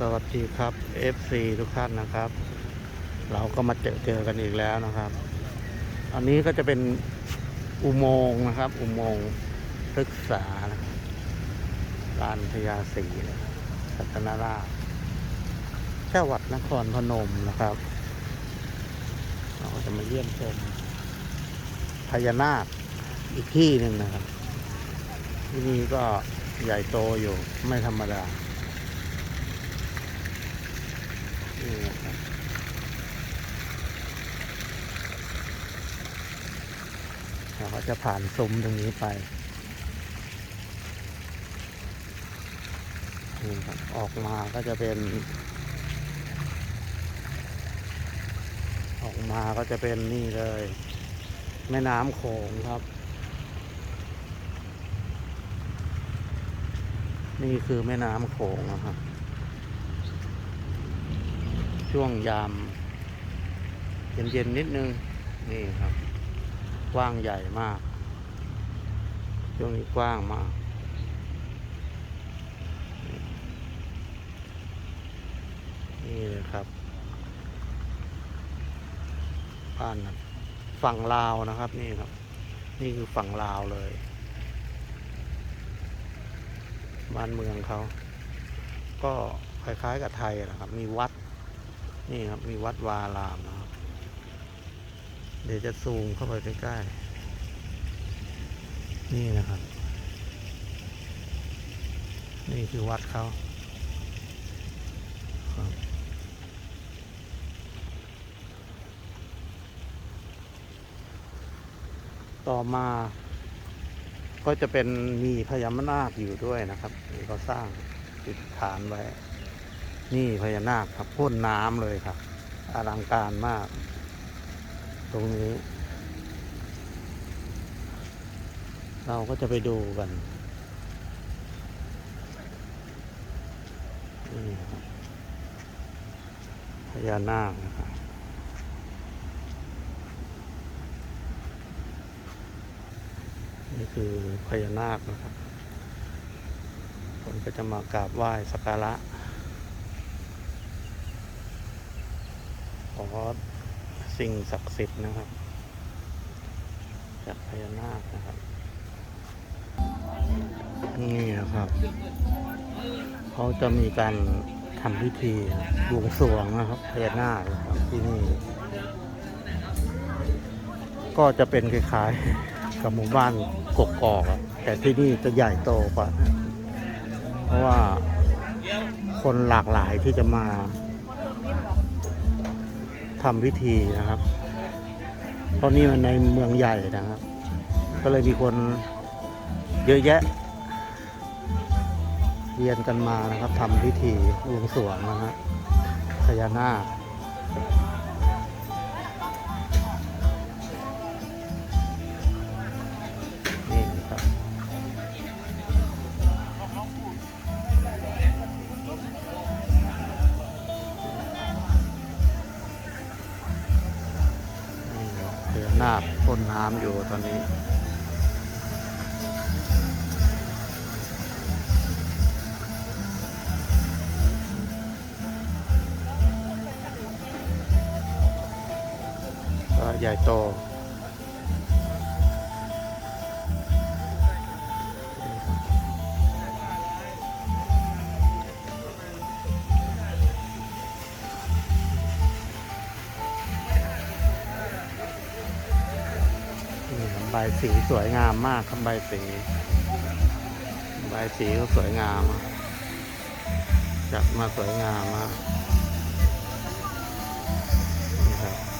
สวัสดีครับ FC ทุกท่านนะครับ เราก็มาเจอเจอกันอีกแล้วนะครับ อันนี้ก็จะเป็นอุโมงค์นะครับ อุโมงค์ศึกษานะครับลานพญาศรีสัตนราชจังหวัดนครพนมนะครับ เราจะมาเยี่ยมชมพญานาคอีกที่หนึ่งนะครับ ที่นี่ก็ใหญ่โตอยู่ไม่ธรรมดา นี่ครับเราก็จะผ่านซุ้มตรงนี้ไปนี่ครับออกมาก็จะเป็น ออกมาก็จะเป็นนี่เลย แม่น้ำโขงครับ นี่คือแม่น้ำโขงนะครับ ช่วงยามเย็นๆนิดนึง นี่ครับ กว้างใหญ่มาก ช่วงนี้กว้างมาก นี่เลยครับบ้านฝั่งลาวนะครับ นี่ครับ นี่คือฝั่งลาวเลย บ้านเมืองเขา ก็คล้ายๆกับไทยนะครับ มีวัด นี่ครับมีวัดวาลามนะครับ เดี๋ยวจะซูมเข้าไปใกล้ๆ นี่นะครับ นี่คือวัดเขาต่อมาก็จะเป็นมีพญานาคอยู่ด้วยนะครับนี่เขาสร้างติดฐานไว้ นี่พญานาคครับพ่นน้ำเลยครับ อลังการมาก ตรงนี้ เราก็จะไปดูกันนี่ครับพญานาคนะครับนี่คือพญานาคนะครับ คนก็จะมากราบไหว้สักการะ ขอสิ่งศักดิ์สิทธิ์นะครับ จากพญานาคนะครับ นี่นะครับ เขาจะมีการทำพิธีบวงสรวงนะครับพญานาคนะครับที่นี่ ก็จะเป็นคล้ายๆกับหมู่บ้านกกอกแต่ที่นี่จะใหญ่โตกว่า เพราะว่าคนหลากหลายที่จะมา ทำพิธีนะครับ เพราะนี่มันในเมืองใหญ่นะครับ ก็เลยมีคนเยอะแยะเวียนกันมานะครับทำพิธีบวงสรวงนะฮะพญานาค พ่นน้ำอยู่ตอนนี้ ก็ใหญ่โต สีสวยงามมากครับใบสีใบสีก็สวยงามจัดมาสวยงามมากนี่ครับ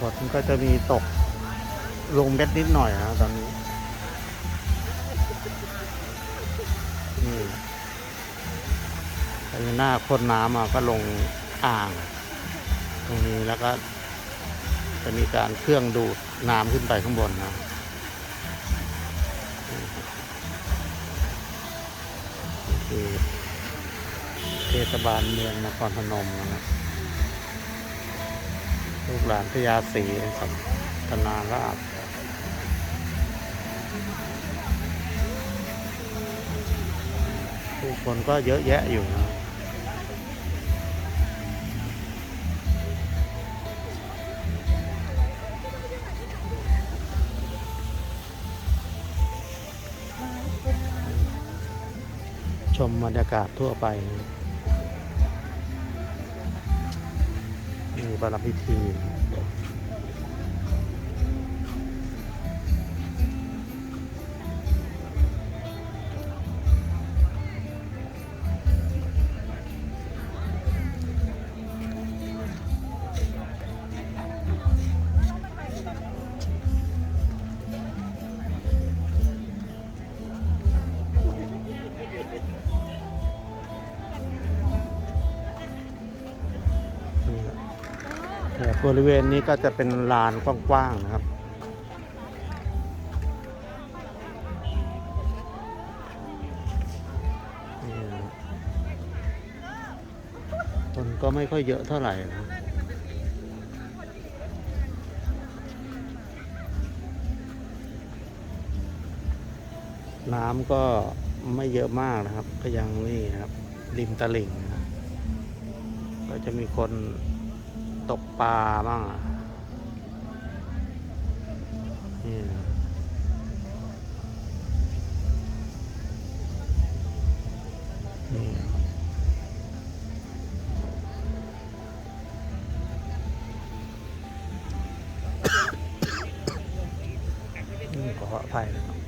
ฝนก็จะมีตกลงเม็ดนิดหน่อยนะตอนนี้นี่พญานาคพ่นน้ำมาก็ลงอ่าง ตรงนี้แล้วก็จะมีการเครื่องดูดน้ำขึ้นไปข้างบนนะคือเทศบาลเมืองนครพนมนะครับ ลูกหลานพญาศรีครับธนาราชผู้คนก็เยอะแยะอยู่นะชมบรรยากาศทั่วไป บารมีที บริเวณนี้ก็จะเป็นลานกว้างๆนะครับ คนก็ไม่ค่อยเยอะเท่าไหร่นะน้ำก็ไม่เยอะมากนะครับ ก็ยังนี่นะครับ ริมตลิ่งนะครับก็จะมีคน ตกปลาบ้างอะนี่นี่ขออภัยนะครับ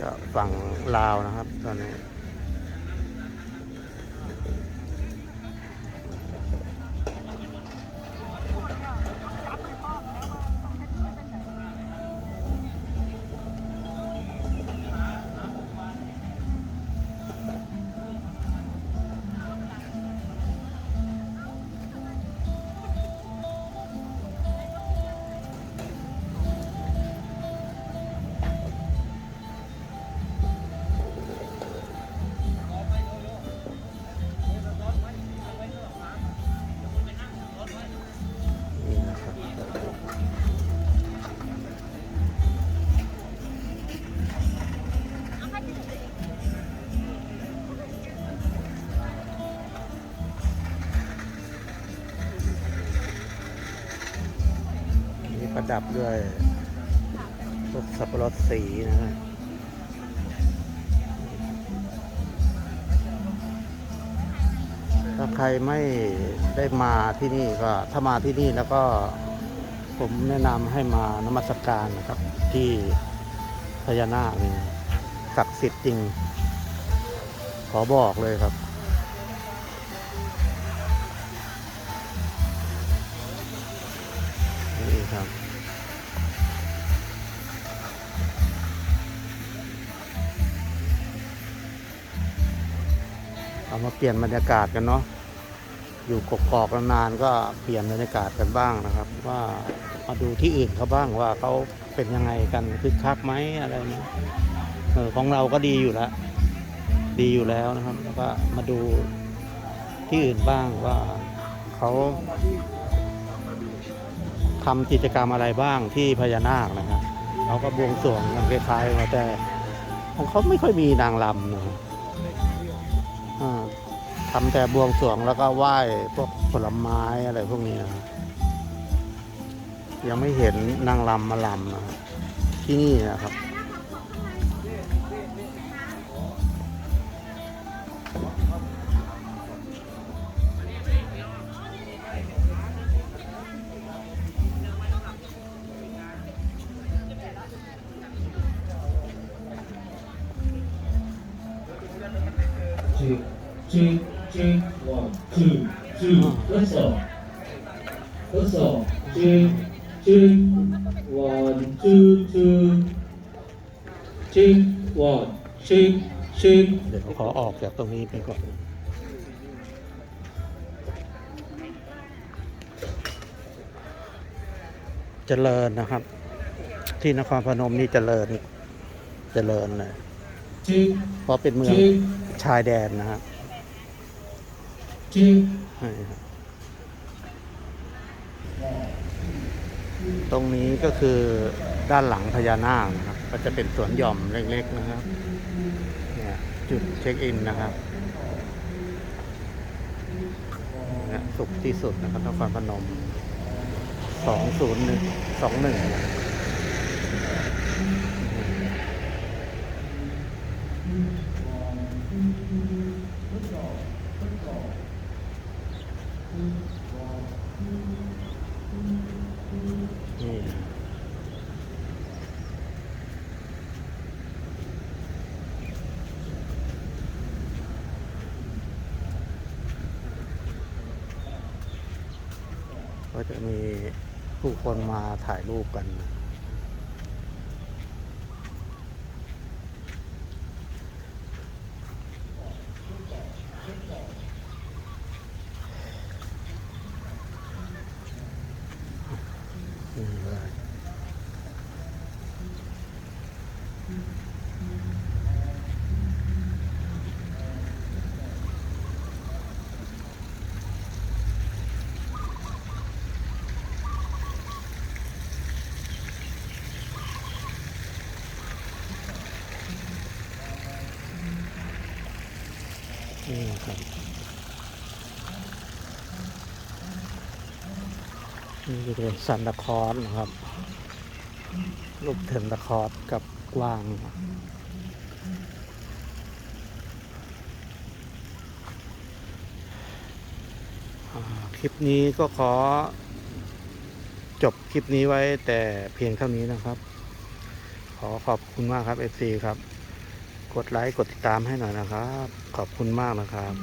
จะ ฝั่งลาวนะครับ ตอนนี้ ประดับด้วยพวกสับปะรดสีนะครับถ้าใครไม่ได้มาที่นี่ก็ ถ้ามาที่นี่แล้วก็ผมแนะนำให้มานมัสการนะครับ ที่พญานาคนี่ศักดิ์สิทธิ์จริง ขอบอกเลยครับนี่ครับ เอามาเปลี่ยนบรรยากาศกันเนาะอยู่กกอกนานก็เปลี่ยนบรรยากาศกันบ้างนะครับ ว่ามาดูที่อื่นเขาบ้างว่าเขาเป็นยังไงกันคึกคักไหมอะไรเนี้ยเออของเราก็ดีอยู่แล้วดีอยู่แล้วนะครับ แล้วก็มาดูที่อื่นบ้างว่าเขาทำกิจกรรมอะไรบ้างที่พญานาคนะครับเขาก็บวงสรวงกันคล้ายๆกันแต่ของเขาไม่ค่อยมีนางรำนะครับ ทำแต่บวงสรวงแล้วก็ไหว้พวกผลไม้อะไรพวกนี้นะยังไม่เห็นนางรำมาลำนะที่นี่นะครับ two, two, two, one, two, two, that's all. That's all. Two, two, one, two, two, two, one, two, two. เดี๋ยวขอออกจากตรงนี้ไปก่อนจริญนะครับ ที่นครพนมนี่เจริญเจริญเลยเพราะเป็นเมืองชายแดนนะครับ 七ใช่ครับตรงนี้ก็คือด้านหลังพญานาคนะครับ ก็จะเป็นสวนหย่อมเล็ก ๆ นะครับ เนี่ยจุดเช็คอินนะครับเนี่ยสุขที่สุดนะครับนครพนมสองศูนย์หนึ่งสองหนึ่งนี่ก็จะ มีผู้คนมาถ่ายรูปกันเลยนี่ครับ นี่เป็นซันตาคอสนะครับรูปเทนตาคอสกับกวางคลิปนี้ก็ขอ จบคลิปนี้ไว้แต่เพียงเท่านี้นะครับ ขอขอบคุณมากครับ FC ครับ กดไลค์กดติดตามให้หน่อยนะครับ ขอบคุณมากนะครับ